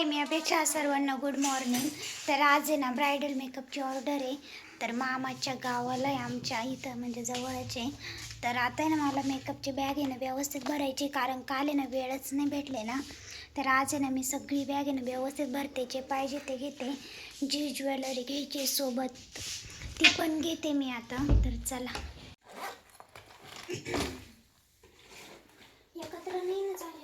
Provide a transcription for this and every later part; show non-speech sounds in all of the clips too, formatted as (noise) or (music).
हाय मी अपेक्षा सर्वांना good morning तर आज आहे ना ब्रायडल मेकअपची ऑर्डर आहे. तर मामाच्या गावाला आहे आमच्या इथं म्हणजे जवळच आहे. तर आता आहे ना मला मेकअपची बॅग आहे ना व्यवस्थित भरायची कारण काल आहे ना वेळच नाही भेटले ना. तर आज आहे ना मी सगळी बॅग आहे ना व्यवस्थित भरते. जे पाहिजे ते घेते. जी ज्वेलरी घ्यायची सोबत ती पण घेते मी आता. तर चला. (coughs) एकत्र नाही ना चालेल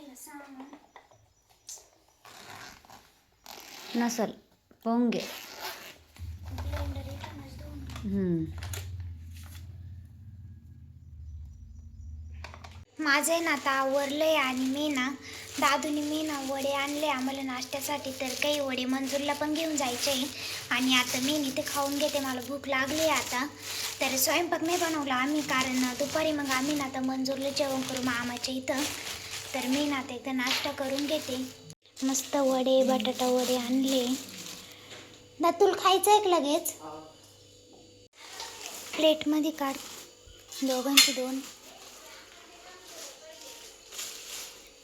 नसल पाहून घे माझं आहे ना आता आवरलंय आणि मी ना दादूने मी ना वडे आणले आम्हाला नाश्त्यासाठी तर काही वडे मंजूरला पण घेऊन जायचे आहे. आणि आता मी नी ते खाऊन घेते मला भूक लागली आहे आता. तर स्वयंपाक नाही बनवला आम्ही कारण दुपारी मग आम्ही ना आता मंजूरला जेवण करू मामाच्या इथं. तर मी ना आता एकदा नाश्ता करून घेते. मस्त वडे बटाटा वडे आणले. ना तुला खायचं आहे का लगेच? प्लेटमध्ये काढ. दोघांचे दोन.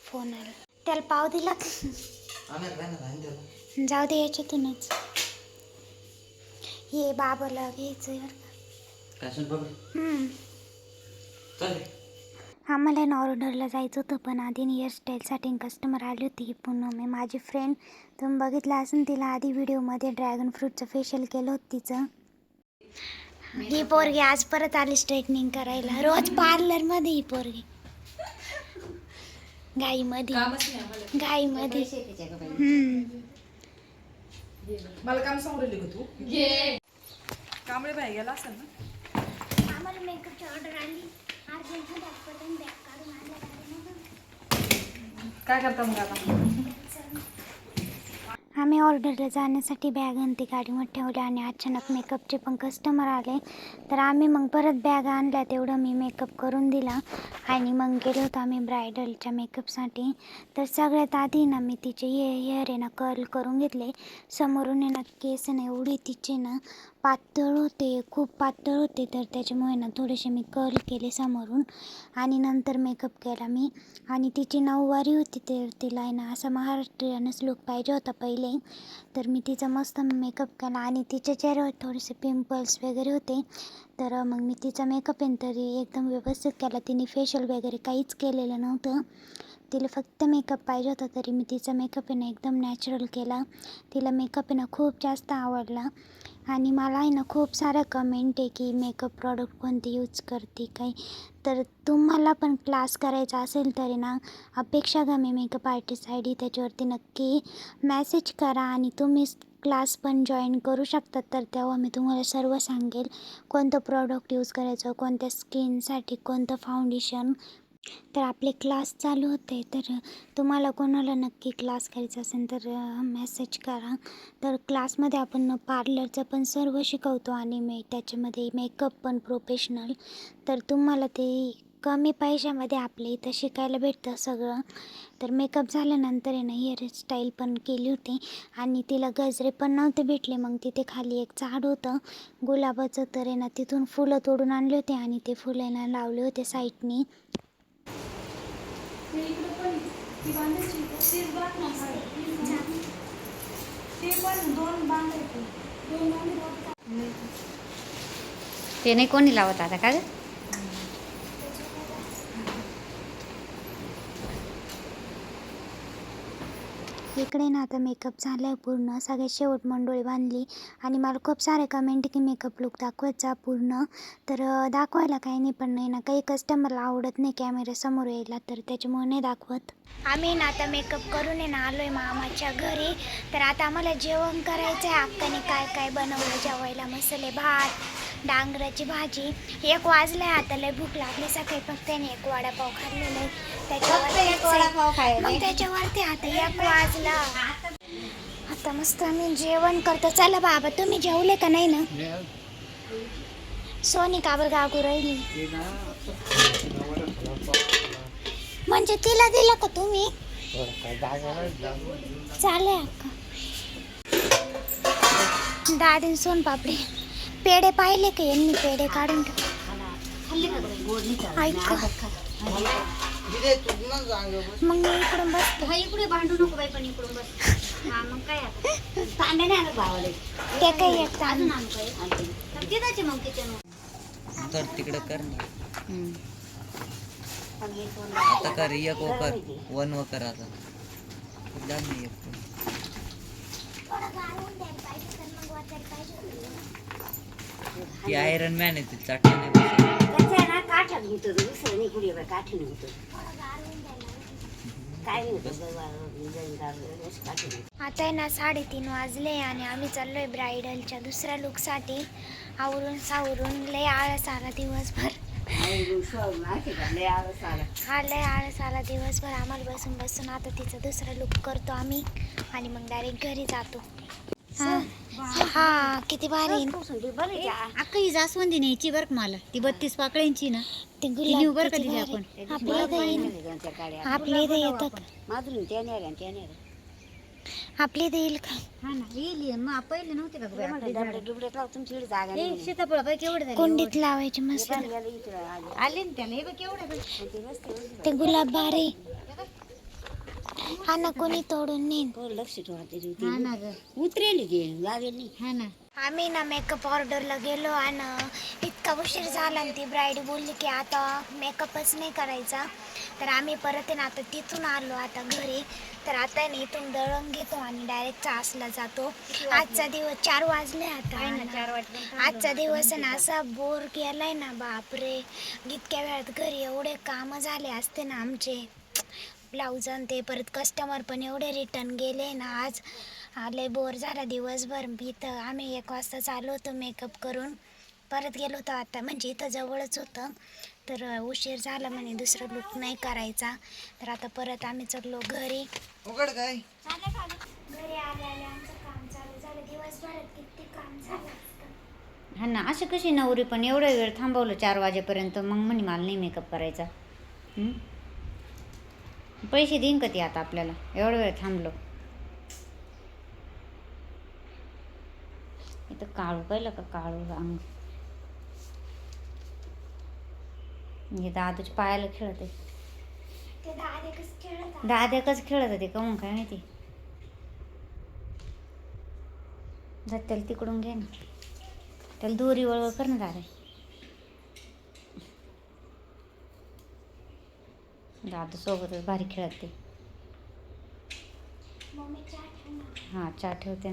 फोन आला. त्याला पाव दिला. जाऊ दे याच्यातूनच. हे बाबाला घ्यायचं हम्म. आम्हाला ना ऑर्डरला जायचं होतं पण आधी हेअरस्टाईलसाठी कस्टमर आली होती. ही पूनम आहे माझी फ्रेंड तुम्ही बघितलं असेल तिला आधी व्हिडिओमध्ये ड्रॅगन फ्रूटचं फेशियल केलं होतं तिचं. ही पोरगी आज परत आली स्ट्रेटनिंग करायला. रोज पार्लरमध्ये ही पोरगी. घाईमध्ये घाईमध्ये हम्म. मला काम सांगू राहिली का तू. कांबळे बाई गेला असेल ना? आम्हाला मेकअपची ऑर्डर आली अर्जंटमध्ये पटकन बॅग काढून आणल्या गाडीमधून. काय करता मग आता? आम्ही ऑर्डरला जाण्यासाठी बॅग आणते गाडीमध्ये ठेवली आणि अचानक मेकअपचे पण कस्टमर आले. तर आम्ही मग परत बॅग आणल्या तेवढं मी मेकअप करून दिला. आणि मग गेलो होतो आम्ही ब्रायडलच्या मेकअपसाठी. तर सगळ्यात आधी ना मी तिचे हे हेअर आहे ना कर्ल करून घेतले. समोरून आहे ना केस ना एवढी तिचे ना पातळ होते खूप पातळ होते. तर त्याच्यामुळे ना थोडेसे मी कर्ल केले समोरून आणि नंतर मेकअप केला मी. आणि तिची नऊवारी होती तर तिला आहे ना असा महाराष्ट्रीयनच लुक पाहिजे होता पहिले. तर मी तिचा मस्त मेकअप केला आणि तिच्या चेहऱ्यावर थोडेसे पिंपल्स वगैरे होते. तर मग मी तिचा मेकअप आहे तरी एकदम व्यवस्थित केला. तिने फेशियल वगैरे काहीच केलेलं नव्हतं. तिला फक्त मेकअप पाहिजे होता तरी मी तिचा मेकअप आहे ना एकदम नॅचरल केला. तिला मेकअप आहे ना खूप जास्त आवडला. आणि मला आहे ना खूप सारं कमेंट आहे की मेकअप प्रॉडक्ट कोणते यूज करते काही तर तुम्हाला पण क्लास करायचा असेल तरी ना अपेक्षा गमे मेकअप आर्टिस्ट आय डी त्याच्यावरती नक्की मॅसेज करा आणि तुम्ही क्लास पण जॉईन करू शकतात तर तेव्हा मी तुम्हाला सर्व सांगेल कोणतं प्रॉडक्ट यूज करायचं कोणत्या स्किनसाठी कोणतं फाउंडेशन तर आपले क्लास चालू होते तर तुम्हाला कोणाला नक्की क्लास करायचा असेल तर मेसेज करा. तर क्लासमध्ये आपण पार्लरचं पण सर्व शिकवतो आणि मे त्याच्यामध्ये मेकअप पण प्रोफेशनल तर तुम्हाला ते कमी पैशामध्ये आपल्या इथं शिकायला भेटतं सगळं. तर मेकअप झाल्यानंतर आहे ना हेअरस्टाईल पण केली होती आणि तिला गजरे पण नव्हते भेटले. मग तिथे खाली एक झाड होतं गुलाबाचं. तर आहे ना तिथून फुलं तोडून आणले होते आणि ते फुलं ना लावले होते साईडनी ते नाही कोणी लावत आता का ग इकडे ना आता मेकअप झाला आहे पूर्ण. सगळ्यात शेवट मंडोळी बांधली. आणि मला खूप सारे कमेंट की मेकअप लुक दाखवायचा पूर्ण. तर दाखवायला काही नाही पण नाही ना काही कस्टमरला आवडत नाही कॅमेऱ्यासमोर यायला तर त्याच्यामुळे नाही दाखवत. आम्ही ना आता मेकअप करून आहे ना आलो आहे मामाच्या घरी. तर आता आम्हाला जेवण करायचं आहे अक्काने काय काय बनवलं जेवायला मसाले भात डांगराची भाजी. एक वाजलं आहे आता लय भूक लागली. सकाळी फक्त त्याने एक वडापाव खाल्लेला आहे. त्याच्यावर मग त्याच्यावरती आता एक वाजला. आता मस्त आम्ही जेवण करतो. चला बाबा तुम्ही जेवले का नाही ना? सोनी काबर गागू राहिली? म्हणजे तिला दिलं का तुम्ही? चालेल दादीन सोन पापडी. पेढे पाहिले का यांनी? पेढे काढून ऐक. मग मी इकडून बसते. इकडे भांडू नको बाई पण इकडून बस. काय आता? तांबे नाही आणत भावाला. ते काही एक अजून आणू काय मग किचन तर तिकडे कर ना. आता कर एक वकर वन वकर आता. एक ती आयरन मॅन आहे ती चाटणी नाही. काठ्यात दुसरं कुठे काय नाही होतं आता आहे ना साडेतीन वाजले आणि आम्ही चाललोय ब्रायडलच्या दुसऱ्या लुकसाठी. आवरून सावरून लय आळस आला दिवसभर. हा लय आळस आला दिवसभर. आम्हाला बसून बसून आता तिचं दुसरा लुक करतो आम्ही आणि मग डायरेक्ट घरी जातो. हा. हा किती भारी अक्का ही जास्वंदी न्यायची बरं का मला. ती बत्तीस पाकळ्यांची ना. ते नेऊ बरं का. आपण? आपल्या इथं येईल आपल्या इथं येतात माधुरी त्याने आल्या त्याने आपल्या इथं येईल का? हा ना येईल. मग पहिले नव्हते का गं बाई आपले झाडं? डुबडे लाव तुमची जागा ए, नाही सीताफळ बाई केवढे झाले? कुंडीत लावायचे मस्त. आले. ना त्याला. हे बघ केवढे बघ. ते नसते ते गुलाब भारी हा ना कोणी तोडून लक्ष ठेवा ते हा ना ग. उतरेली नाही. हा ना. आम्ही ना मेकअप ऑर्डरला गेलो आणि इतका उशीर झाला आणि ती ब्राईड बोलली की आता मेकअपच नाही करायचा. तर आम्ही परत आहे ना आता तिथून आलो आता घरी. तर आता आहे ना इथून दळण घेतो आणि डायरेक्ट चासला जातो. आजचा दिवस चार वाजले आता. चार वाटले आजचा दिवस आहे ना असा बोर गेलाय ना बापरे. इतक्या वेळात घरी एवढे कामं झाले असते ना आमचे. ब्लाऊज आणि ते परत कस्टमर पण एवढे रिटर्न गेले ना आज लय बोर झाला दिवसभर. मी इथं आम्ही एक वाजता चालू होतो मेकअप करून. परत गेलो होतो आता म्हणजे इथं जवळच होतं. तर उशीर झाला म्हणे दुसरं लुक नाही करायचा. तर आता परत आम्ही चढलो घरी. उघड काय घरी आले आले आमचं काम चालू झालं. दिवसभरात किती काम झालं हा ना अशी कशी नवरी पण एवढा वेळ थांबवलं चार वाजेपर्यंत. मग म्हणे मला नाही मेकअप करायचा. हं? पैसे देईन का ती आता आपल्याला? एवढा वेळ थांबलो. इथं काळू पाहिलं का काळू अंग हे दादूच्या पायाला खेळते आहे. दाद्याकच खेळत होते कमून काय माहिती? जा त्याला तिकडून घे ना. त्याला दोरी वळवळ कर ना दादा. दादू सोबतच भारी खेळत. हां चहा ठेवते.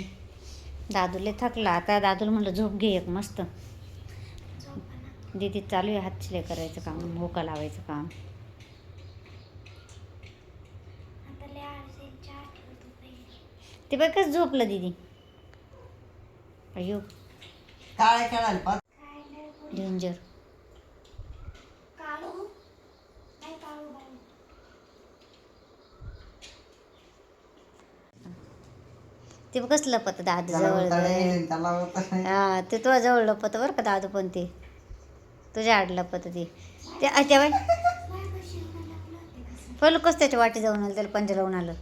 दादूले थकला आता दादूला म्हणलं झोप घे एक मस्त. दीदी चालू आहे हात शिलाई करायचं काम होका लावायचं काम. ते बघ कसं झोपलं दीदी. अयो डेंजर काळू नाही काळू बाई ते बघ कसं लपत दादू जवळ हा ते तुझ्या जवळ लपत बरं का दादू पण ते. तुझ्या आड लपत ते. त्या बाई. पहिलं कसं त्याच्या वाटी जाऊन आलं त्याला पंजा लावून आलं.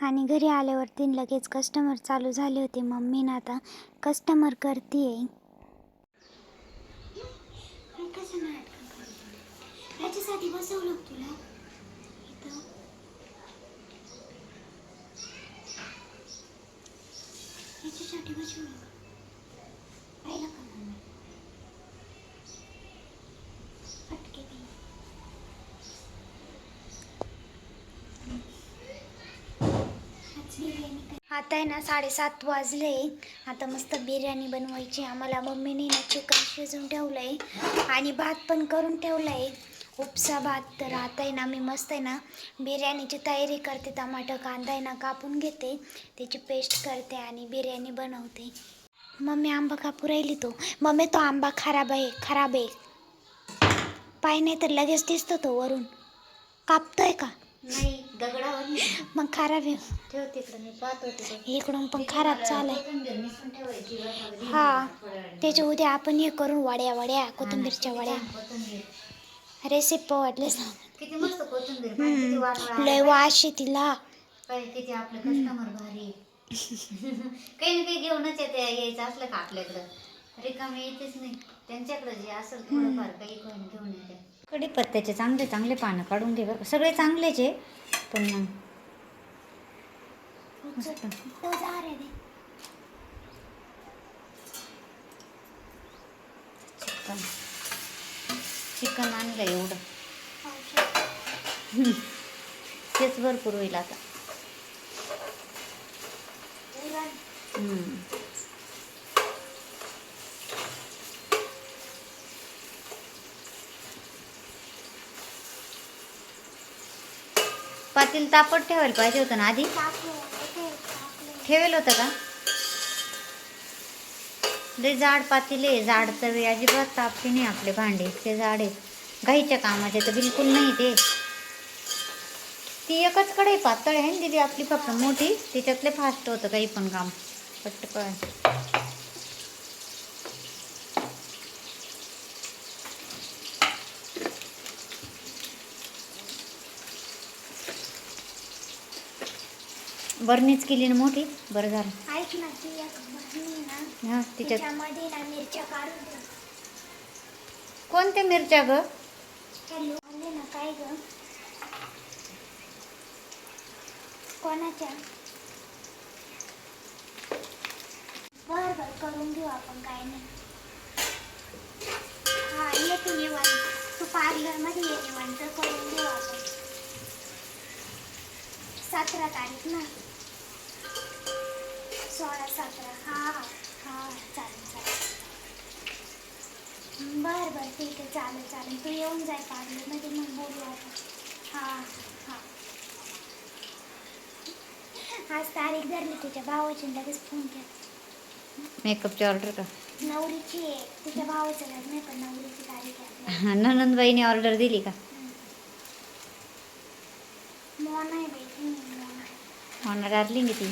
आणि घरी आल्यावरती लगेच कस्टमर चालू झाले होते. मम्मीनं आता कस्टमर करते? याच्यासाठी तुला इथं याच्यासाठी बसवलं पाहिलं का मम्मी फटके बी. आता आहे ना साडेसात वाजले. आता मस्त बिर्याणी बनवायची. आम्हाला मम्मीने ना चिकन शिजवून ठेवलं आहे आणि भात पण करून ठेवलं आहे उपसा भात तर आता आहे ना मी मस्त आहे ना बिर्याणीची तयारी करते. टमाटर कांदा आहे ना कापून घेते. त्याची पेस्ट करते आणि बिर्याणी बनवते. मम्मी आंबा कापू राहिली तो. मम्मी तो आंबा खराब आहे खराब आहे. पाय नाही तर लगेच दिसतो तो वरून. कापतोय का? नाही. दगडावर मग खराब आहे. ठेव तिकडे मी पाहत होते इकडून पण खराब चालय हा. त्याच्या उद्या आपण हे करून वड्या वड्या कोथिंबीरच्या वड्या. रेसिपी वाटले किती मस्त कोथिंबीर किती वाटलं लय आहे तिला. काय किती आपले कस्टमर भारी (laughs) काही ना काही घेऊनच येते यायचं असलं का आपल्याकडं. रिकामे येतेच नाही. त्यांच्याकडे जे असेल थोडंफार काही कोणी घेऊन येते. कडीपत्त्याचे चांगले चांगले पानं काढून घे सगळे चांगलेच. आहे पण मग चिकन. चिकन आणलं एवढं. तेच भरपूर होईल आता. पातील तापट ठेवायला पाहिजे होतं ना आधी? ठेवेल होतं का? लय जाड पातील आहे. जाड तवे अजिबात तापते नाही आपले भांडे. ते जाड आहेत. घाईच्या कामाचे तर बिलकुल नाही ते. ती एकच कडे पातळ आहे ना दिदी आपली फक्त मोठी. तिच्यातले फास्ट होतं काही पण काम. पटकन. बरणीच केली ना मोठी? बरं झालं. ऐक ना ती एक बहिणी ना हा तिच्यात तिच्यामध्ये ना मिरच्या काढून ठेव. कोणत्या मिरच्या ग? हॅलो आले ना काय ग? कोणाच्या? बर बर करून घेऊ आपण काय नाही. हा ये तू निवांत. तू पार्लरमध्ये ये निवांत करून घेऊ आपण. सतरा तारीख ना? सोळा सतरा हा हा हा चालेल चालेल बर बर ठीक आहे चालेल चालेल तू येऊन जाय पार्लरमध्ये मग बोलू आपण हां हां आज तारीख धरली तुझ्या भावाची लगेच फोन केला मेकअपची ऑर्डर का? नवरीची आहे. तुझ्या भावाचं लग्न आहे पण नवरीची तारीख आहे. ननंदबाईने ऑर्डर दिली का? मोना आहे बाई ती मोना डार्लिंग आहे ती.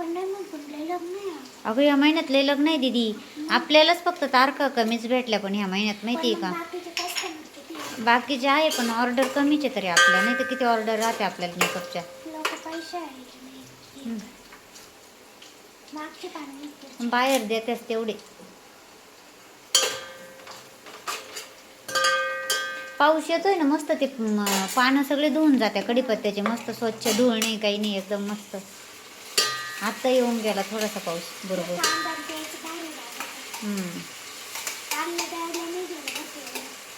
आपण नाही म्हणतो लय लग्न आहे आज. अगं या महिन्यात लय लग्न आहे दीदी आपल्यालाच फक्त तारखा कमीच भेटल्या पण ह्या महिन्यात माहिती आहे का बाकीचे आहे? बाकीचे आहे पण ऑर्डर कमीच आहे तरी आपल्या नाही तर किती ऑर्डर राहते आपल्याला मेकअपच्या लोक पैसे आहे की नाही? मागचे पाणी निघते. बाहेर देतेस तेवढे पाऊस येतोय ना मस्त ते म, पानं सगळे धुवून जाते कडीपत्त्याचे मस्त स्वच्छ धुळ नाही काही नाही एकदम मस्त आत्ता येऊन गेला थोडासा पाऊस. बरोबर.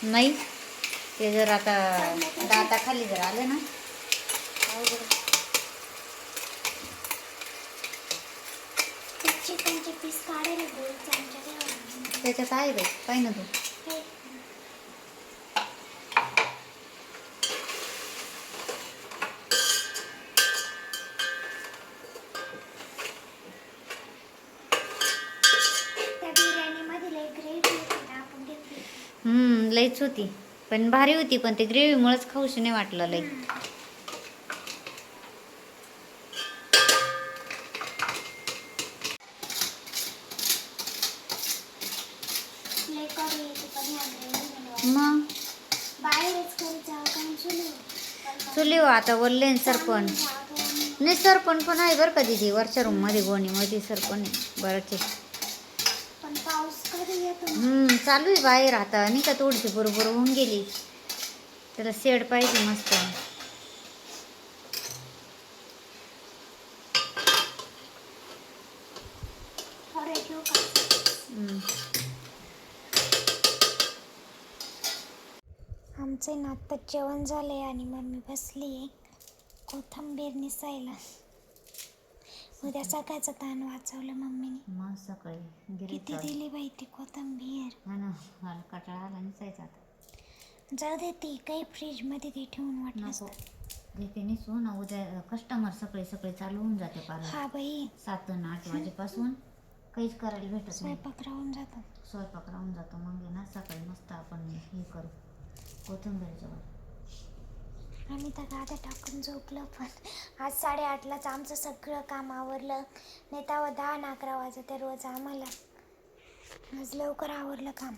नाही. ते जर आता दाता खाली जर आलं ना. त्याच्यात आहे बाई. पाहिजे हे त्या बिर्याणीमध्ये लय ग्रेव्ही होती ना आपण घेतली होती. पण भारी होती पण ते ग्रेव्हीमुळेच खाऊशी नाही वाटलं लई. मग? चुली चुलीव आता वरले सरपण. नाही. सरपण पण आहे बरं का दिदी. वरच्या रूममध्ये गोणीमध्ये सरपण आहे. बरं ठीक पण पाऊस कधी येतो ना? हम्म, चालू आहे बाहेर आता. नाही का थोडीशी बरोबर होऊन गेली. त्याला शेड पाहिजे मस्त. आमचे ना आत्ताच जेवण झाले आणि मम्मी बसली आहे कोथंबीर निसायला. उद्या सकाळचं ताण वाचवलं मम्मीने. मग सकाळी किती. दिली बाई ती कोथंबीर? हा ना मला कटाळा आला निसायचा आता. जाऊ दे ती काही फ्रीजमध्ये ती ठेवून वाटलं नको. घेते निसू ना उद्या कस्टमर सकाळी सकाळी चालू होऊन जाते पार हा बाई. सात आणि आठ वाजेपासून काहीच करायला भेटत नाही. स्वयंपाक राहून जातो. स्वयंपाक राहून जातो. मग आहे ना सकाळी मस्त आपण हे करू. कोथिंबीरच्या आणि आम्ही तर गाद्या टाकून झोपलं पण आज साडेआठलाच आमचं सगळं काम आवरलं. नेतावं दहा अकरा अकरा आहे रोज आम्हाला. आज लवकर आवरलं काम.